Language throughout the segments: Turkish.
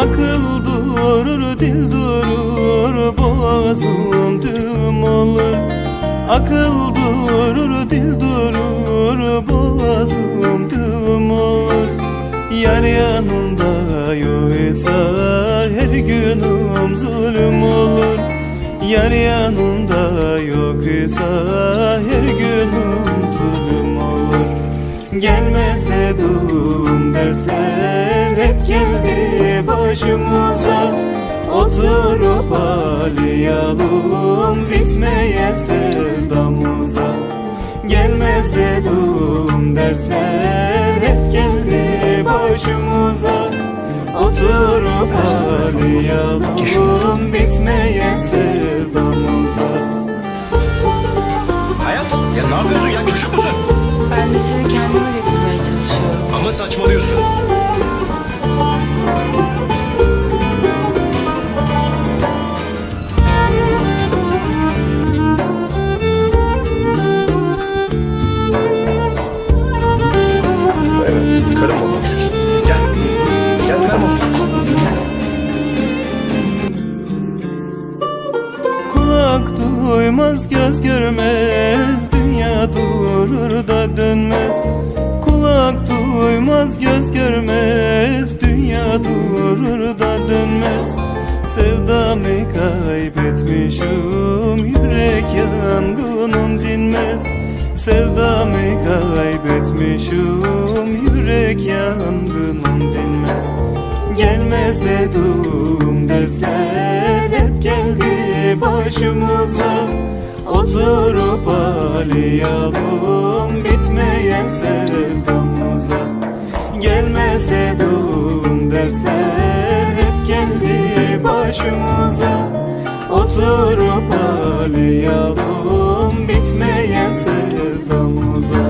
Akıl durur, dil durur, boğazım düğüm olur. Akıl durur, dil durur, boğazım düğüm olur. Yar yanında yoksa her günüm zulüm olur. Yar yanında yoksa her günüm zulüm Gelmez dedim dertler. Hep geldi başımıza. Oturup ağlayalım bitmeyen sevdamıza. Gelmez dedim dertler. Hep geldi başımıza. Oturup ağlayalım bitmeyen sevdamıza Ama saçmalıyorsun. Evet, karım olmak istiyorsun. Gel. Gel karım. Kulak duymaz göz görmez Dünya durur da dönmez Kulak duymaz göz görmez. Dünya durur da dönmez. Sevdamı kaybetmişim Yürek yangınım dinmez. Sevdamı kaybetmişim Yürek yangınım dinmez. Gelmez dedim dertler hep geldi başımıza. Oturup ağlayalım başımıza Oturup ağlayalım bitmeyen sevdamıza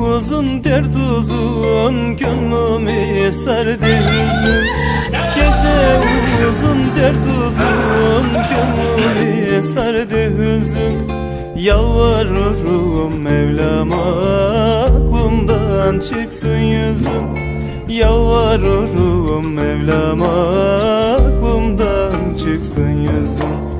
uzun dert uzun Gönlümü sardı hüzün Gece uzun dert uzun Gönlümü sardı hüzün Yalvarırım Mevlam'a Aklımdan çıksın yüzün Yalvarırım Mevlam'a Aklımdan çıksın yüzün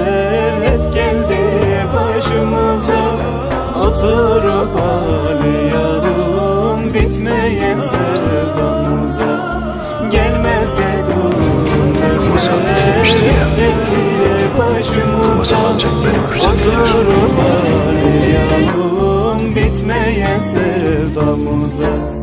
Oturup ağlayalım bitmeyen sevdamıza Gelmez dedim Masal demiştin ya. Masal ancak ben ölürsem biter. Oturup ağlayalım bitmeyen sevdamıza